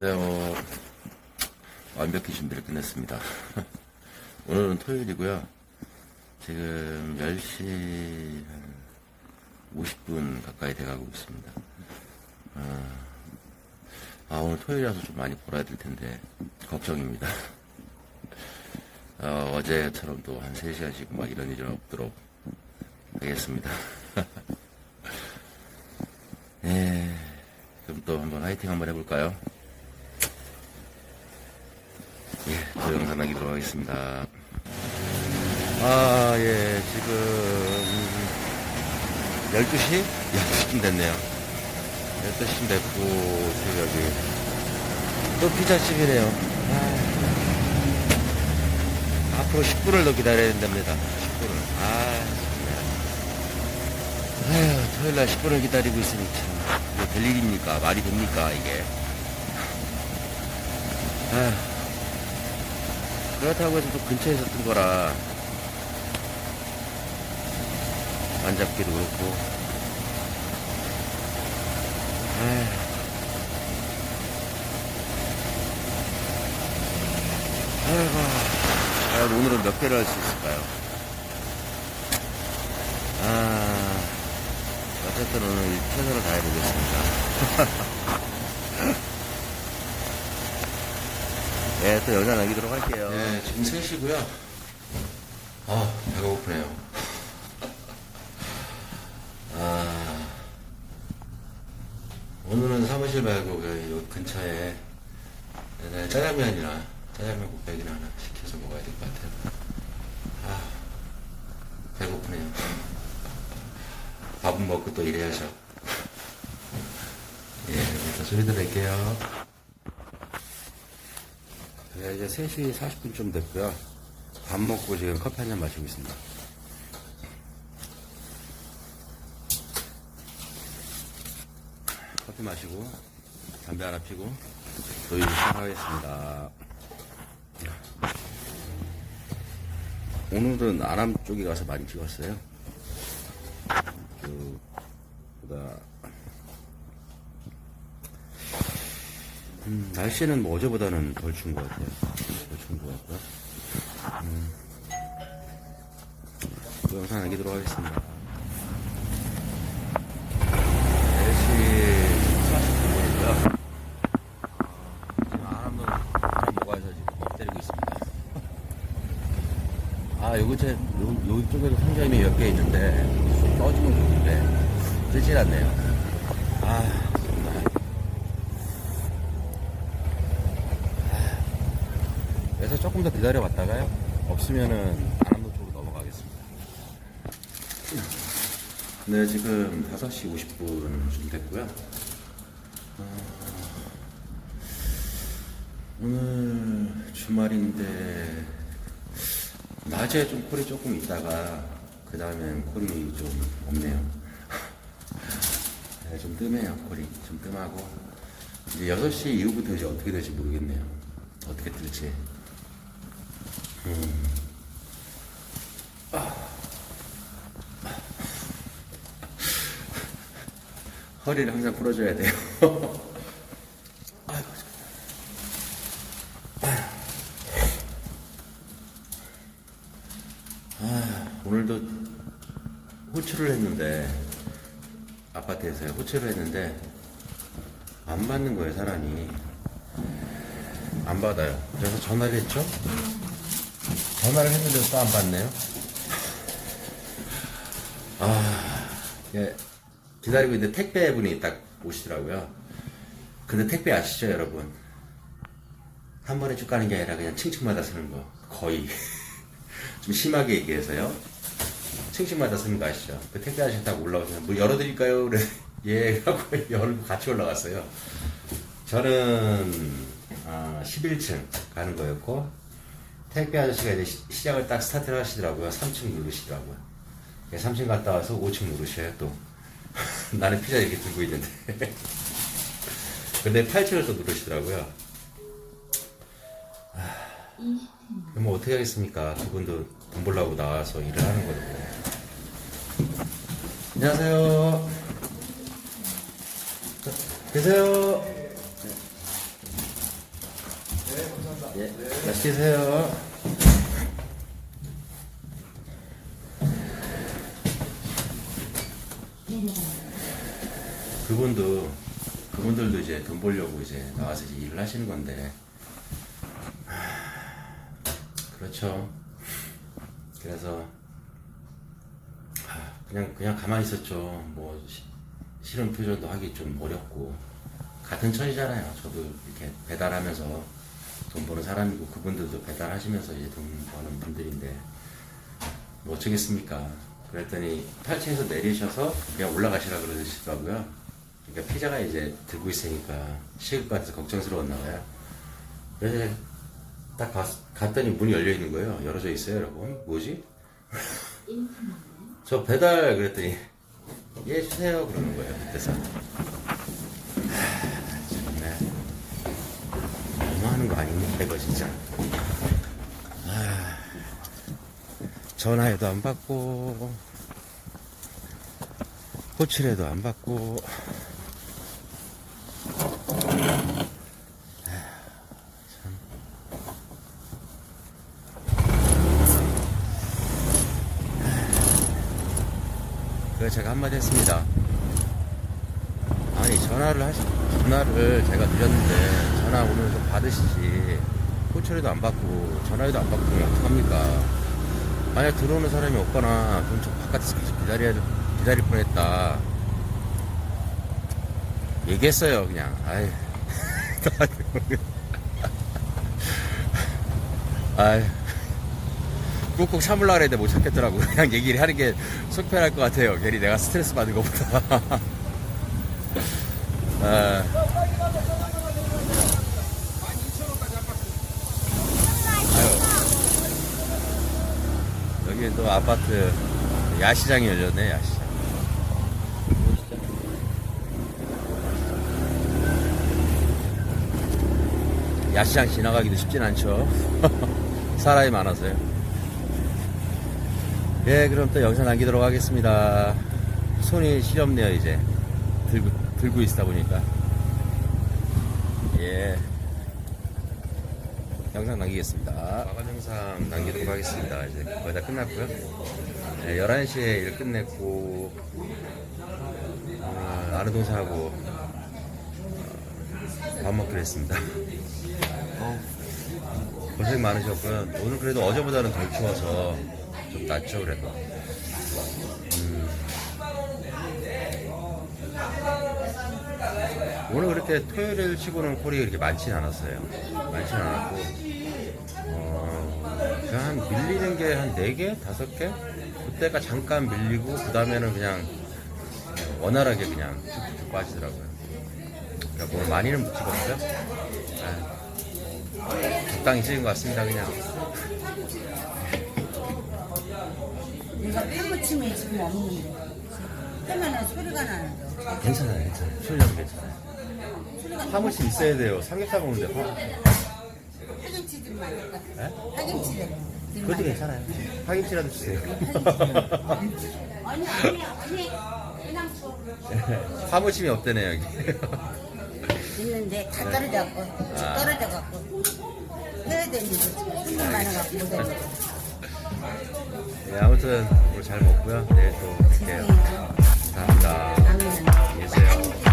네, 어, 완벽히 준비를 끝냈습니다. 오늘은 토요일이고요. 지금 10시 한 50분 가까이 돼가고 있습니다. 아, 아, 오늘 토요일이라서 좀 많이 벌어야 될 텐데, 걱정입니다. 어, 어제처럼 또 한 3시간씩 막 이런 일은 없도록 하겠습니다. 네, 그럼 또 한번 화이팅 한번 해볼까요? 예, 또 영상 남기도록 하겠습니다. 아, 예, 지금 12시? 12시쯤 됐네요. 12시쯤 됐고, 지금 여기 또 피자집이네요. 아, 앞으로 10분을 더 기다려야 된답니다. 10분을. 아. 아휴, 토요일 날 10분을 기다리고 있으니 참, 이게 될 일입니까? 말이 됩니까, 이게? 아휴. 그렇다고 해서 또 근처에서 뜬 거라 안 잡기도 그렇고. 아이고 과연 오늘은 몇 개를 할 수 있을까요? 아. 어쨌든 오늘 최선을 다해보겠습니다 네, 또 여자 남기도록 할게요. 네, 지금 3시고요. 아, 배가 고프네요. 아, 오늘은 사무실 말고 그요 근처에 네, 짜장면이나 짜장면 곱빼기나 하나 시켜서 먹어야 될 것 같아요. 아, 배고프네요. 밥은 먹고 또 일해야죠. 예, 일단 소리 들을게요. 네, 이제 3시 40분쯤 됐고요. 밥 먹고 지금 커피 한 잔 마시고 있습니다. 커피 마시고 담배 하나 피고 저희 시작하겠습니다. 오늘은 아람 쪽에 가서 많이 찍었어요. 그, 보다 음, 날씨는 뭐 어제보다는 덜 추운 것 같아요. 덜 추운 것 같고요. 음, 또 영상 남기도록 하겠습니다. 4시 40분이고요. 지금 잘 먹어야죠. 지금 밥 때리고 있습니다. 아, 요 근처에, 요, 요 쪽에도 상점이 몇 개 있는데, 쑥 떠주면 좋은데, 뜨질 않네요. 아, 정말. 그래서 조금 더 기다려 봤다가요. 없으면은 안암도 쪽으로 넘어가겠습니다. 네, 지금 5시 50분 좀 됐고요. 어, 오늘 주말인데 낮에 좀 콜이 조금 있다가 그 다음엔 콜이 좀 없네요. 네, 좀 뜸해요, 콜이. 좀 뜸하고. 이제 6시 이후부터 이제 어떻게 될지 모르겠네요. 어떻게 뜰지. 음. 아. 허리를 항상 풀어줘야 돼요. 아, 오늘도 호출을 했는데 아파트에서 호출을 했는데 안 받는 거예요 사람이 안 받아요. 그래서 전화를 했죠. 전화를 했는데도 또안 받네요. 아, 예, 기다리고 있는데 택배 분이 딱 오시더라고요. 근데 택배 아시죠, 여러분? 한 번에 쭉 가는 게 아니라 그냥 층층마다 쓰는 거. 거의. 좀 심하게 얘기해서요. 층층마다 쓰는 거 아시죠? 그 택배 아저씨 딱 올라오시면, 뭐 열어드릴까요? 그래. 예, 하고 열고 같이 올라갔어요. 저는, 아, 11층 가는 거였고, 택배 아저씨가 이제 시- 시작을 딱 스타트를 하시더라고요. 3층 누르시더라고요. 3층 갔다 와서 5층 누르셔요, 또. 나는 피자 이렇게 들고 있는데. 근데 8층을 또 누르시더라고요. 아, 그럼 뭐 어떻게 하겠습니까? 그분도 돈 벌라고 나와서 일을 하는 거고. 안녕하세요. 자, 계세요? 예, 맛있게 드세요. 그분도 그분들도 이제 돈 벌려고 이제 나와서 이제 일을 하시는 건데 하, 그렇죠. 그래서 하, 그냥 그냥 가만히 있었죠. 뭐 시- 싫은 표정도 하기 좀 어렵고 같은 처지잖아요. 저도 이렇게 배달하면서 돈 버는 사람이고 그분들도 배달하시면서 이제 돈 버는 분들인데 뭐 어쩌겠습니까? 그랬더니 8층에서 내리셔서 그냥 올라가시라 그러시더라고요. 그러니까 피자가 이제 들고 있으니까 같아서 걱정스러웠나 봐요. 그래서 딱 갔, 갔더니 문이 열려 있는 거예요. 열어져 있어요. 라고. 어, 뭐지? 저 배달 그랬더니 예 주세요 그러는 거예요. 그때서 하, 정말 너무하는 거 아닙니까 이거 진짜. 아, 전화해도 안 받고 호출해도 안 받고 그래서 제가 한마디 했습니다. 전화를 하시 전화를 제가 드렸는데 전화 오면 좀 받으시지 호출해도 안 받고 전화해도 안 받고 어떡합니까? 만약 들어오는 사람이 없거나 그럼 좀 바깥에서 계속 기다려야 기다릴 뻔했다. 얘기했어요 그냥. 아이. 아이. 꾹꾹 참으려고 그랬는데 못 참겠더라고. 그냥 얘기를 하는 게 속편할 것 같아요. 괜히 내가 스트레스 받은 것보다. 아. 여기 또 아파트 야시장이 열렸네, 야시장. 야시장 지나가기도 쉽진 않죠. 사람이 많아서요. 예, 그럼 또 영상 남기도록 하겠습니다. 손이 시렵네요, 이제. 들고, 들고 있다 보니까. 예. 영상 남기겠습니다. 마감 영상 남기도록 하겠습니다. 이제 거의 다 끝났고요. 네, 11시에 일 끝냈고, 어, 아는 동생하고 어, 밥 먹기로 했습니다. 어, 고생 많으셨고요. 오늘 그래도 어제보다는 덜 추워서 좀 낫죠, 그래도. 음. 오늘 그렇게 토요일 치고는 콜이 그렇게 많진 않았어요. 많진 않았고, 어, 그냥 한 밀리는 게 한 4개? 5개? 그때가 잠깐 밀리고, 그 다음에는 그냥 원활하게 그냥 쭉쭉 빠지더라고요. 그러니까 뭐 많이는 못 찍었어요. 아, 적당히 찍은 것 같습니다, 그냥. 내가 파고침에 지금 없는데 하면은 소리가 나는데 괜찮아요, 괜찮아요. 출력 괜찮아요. 소리가 파무치 있어야 돼요. 삼겹살 먹는데 파. 파김치 좀 말까 네? 파김치를 그것도 괜찮아요. 파김치라도 주세요. 아니 아니 아니 그냥 줘 파무침이 없대네 여기. 있는데 다 떨어져갖고 아. 떨어져갖고 해야 되는데 손님 많아갖고 못하고 네, 아무튼 오늘 잘 먹고요. 내일 또 뵐게요. 감사합니다. 안녕히 계세요.